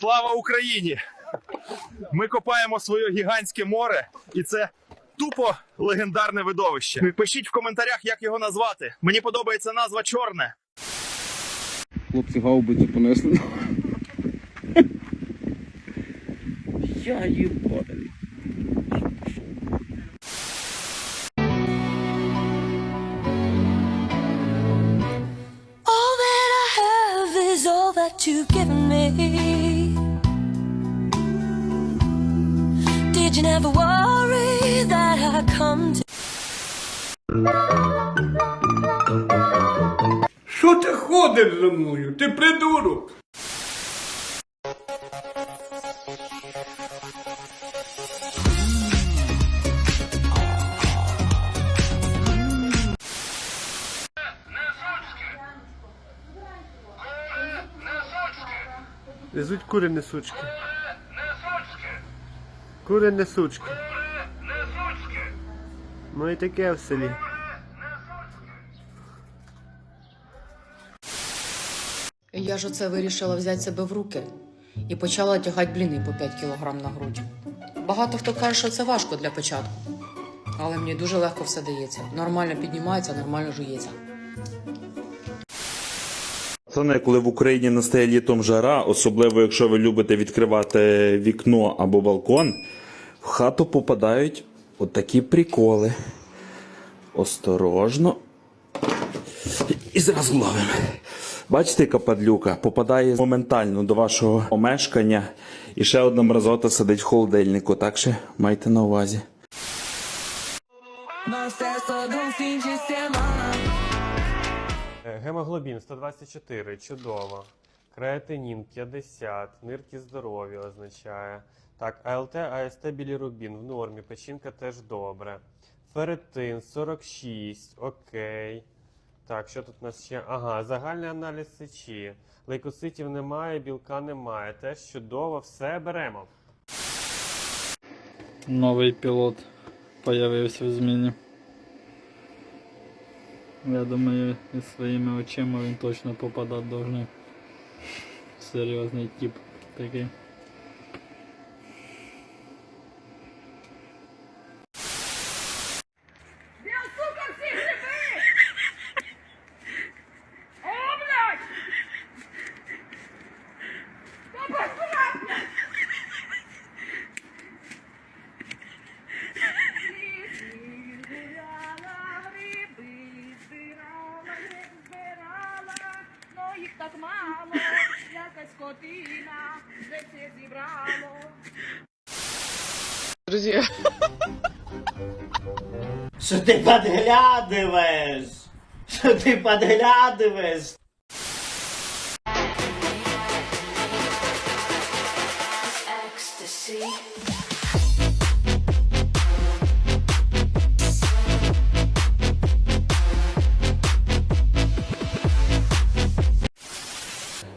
Слава Україні! Ми копаємо своє гігантське море, і це тупо легендарне видовище. Пишіть в коментарях, як його назвати. Мені подобається назва чорне. Хлопці гаубицю понесли. Я їбаю. All that I have is all that you've given me. You never worry that I come to? Що ти ходиш за мною? Ти придурок. Везуть кури несучки. Кури несучки. Ну і таке в селі. Я ж оце вирішила взяти себе в руки і почала тягати бліни по 5 кілограм на грудь. Багато хто каже, що це важко для початку. Але мені дуже легко все дається. Нормально піднімається, нормально жується. Пацани, коли в Україні настає літом жара, особливо якщо ви любите відкривати вікно або балкон, в хату попадають отакі приколи. Осторожно. І зразу ловимо. Бачите, яка падлюка попадає моментально до вашого помешкання і ще одна мразота сидить в холодильнику, так що майте на увазі. Гемоглобін 124, чудово. Креатинін 50, нирки здорові означає. Так, АЛТ, АСТ, білірубін в нормі, печінка теж добре. Ферритин 46, окей. Так, що тут у нас ще? Ага, загальний аналіз сечі. Лейкоцитів немає, білка немає. Теж чудово, все беремо. Новий пілот появився в зміні. Я думаю, із своїми очима він точно попадати должен. Серйозний тип такий. Ну їх так мало, якась скотина, де все зібрало. Друзі, Що ти подглядываешь? Що ти подглядываешь? Ecstasy.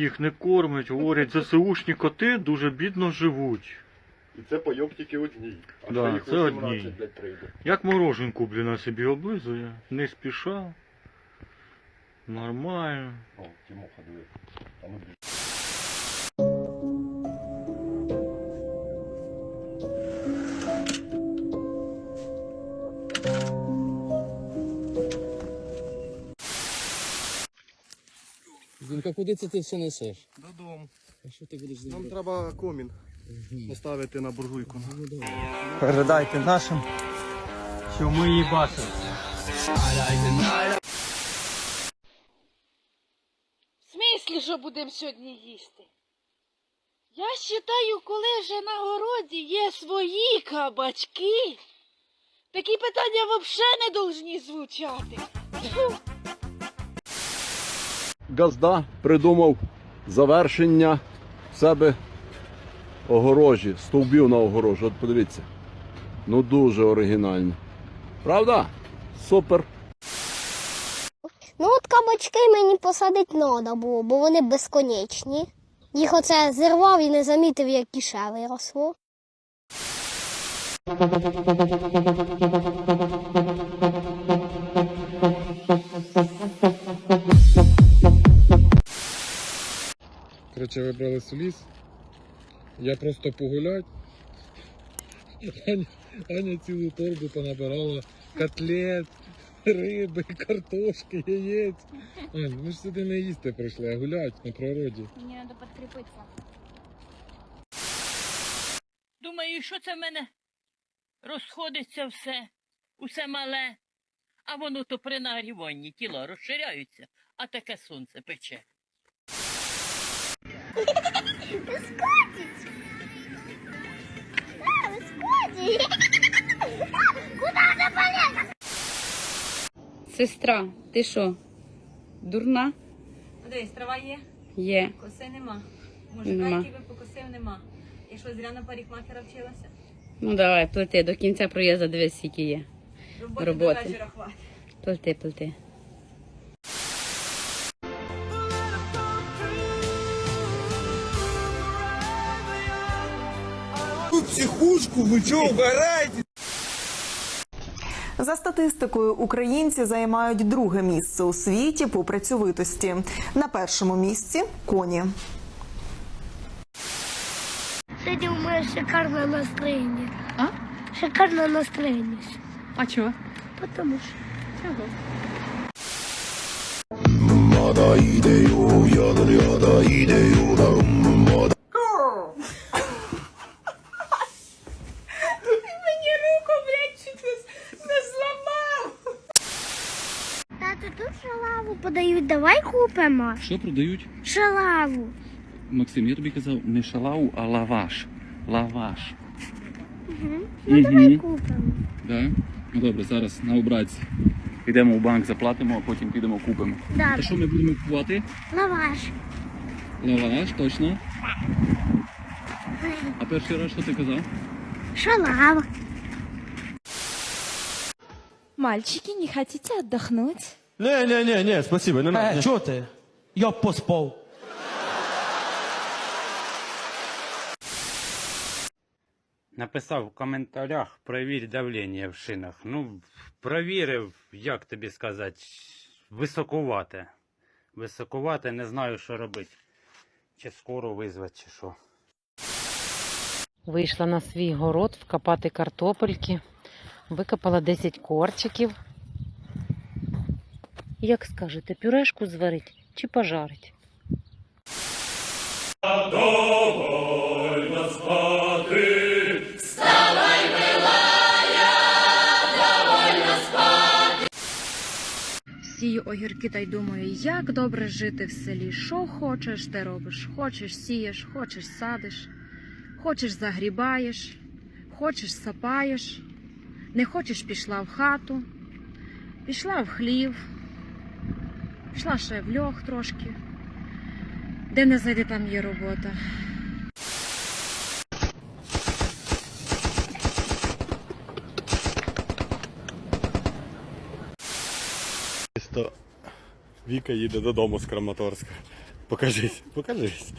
Їх не кормить. Говорять, ЗСУшні коти дуже бідно живуть. І це пайок тільки одній. А Да, ще їх це 18, одній. Як мороженку, блін, на собі облизує. Не спіша. Нормально. О, Тимоха, диви. А ну біж. Зінка, куди це ти все несеш? Додому. А що ти будеш Нам треба комін поставити на буржуйку. Передайте нашим, що ми її бачимо. В смислі, що будемо сьогодні їсти? Я вважаю, коли вже на городі є свої кабачки, Такі питання взагалі не должні звучати. Фу. Газда придумав завершення себе огорожі, стовбів на огорожі. От подивіться. Ну дуже оригінально. Правда? Супер. Ну от кабачки мені посадити треба було, бо вони безконечні. Їх оце зірвав і не замітив, як іще виросло. Коротше, вибрались у ліс. Я просто погулять. Аня, Аня цілу торбу понабирала котлет, риби, картошки, яєць. Ань, ми ж сюди не їсти прийшли, а гулять на природі. Мені треба підкріпитися. Думаю, що це в мене розходиться все, усе мале, а воно то при нагріванні тіла розширяються, а таке сонце пече. Сестра, ти що? Дурна? Дивись, трава є, Є. коси нема. Нема. Мужика, який би покосив, нема. І що, зря на парикмахера вчилася? Ну давай, плети, до кінця проїзду дивись, скільки є. Роботи, Роботи. до вечора хватить. Плети, плети. Психушку, ви чого вгораєте? За статистикою, українці займають друге місце у світі по працьовитості. На першому місці коні. Сьогодні у мене шикарне настроєння. А? Шикарне настроєння. А чого? Потому що. Чого? Мені руку, блядь, чуть не зламав. Тато, тут шалаву подають, давай купимо. Що продають? Шалаву. Максим, я тобі казав не шалау, а лаваш. Лаваш. Угу. Ну давай купимо. Да? Ну добре, зараз на обраці. Підемо в банк, заплатимо, а потім підемо купимо. Да. Та що ми будемо купувати? Лаваш. Лаваш, точно. А перший раз що ти казав? Шалава. Мальчики, не хотите отдохнуть? Не, не, не, не, спасибо, не надо. чого ти? Я поспав. Написав в коментарях, провір давлення в шинах. Ну, провірив, як тобі сказати, високувате. Високувате, не знаю, що робити. Чи скоро визвати, чи що. Вийшла на свій город вкопати картопельки. Викопала 10 корчиків. Як скажете, пюрешку зварить чи пожарить? Сію огірки та й думаю, як добре жити в селі. Що хочеш, те робиш. Хочеш сієш, хочеш садиш, хочеш загрібаєш, хочеш сапаєш, не хочеш пішла в хату, пішла в хлів, пішла ще в льох трошки. Де не зайде, там є робота. Віка їде додому з Краматорська. Покажись, покажись.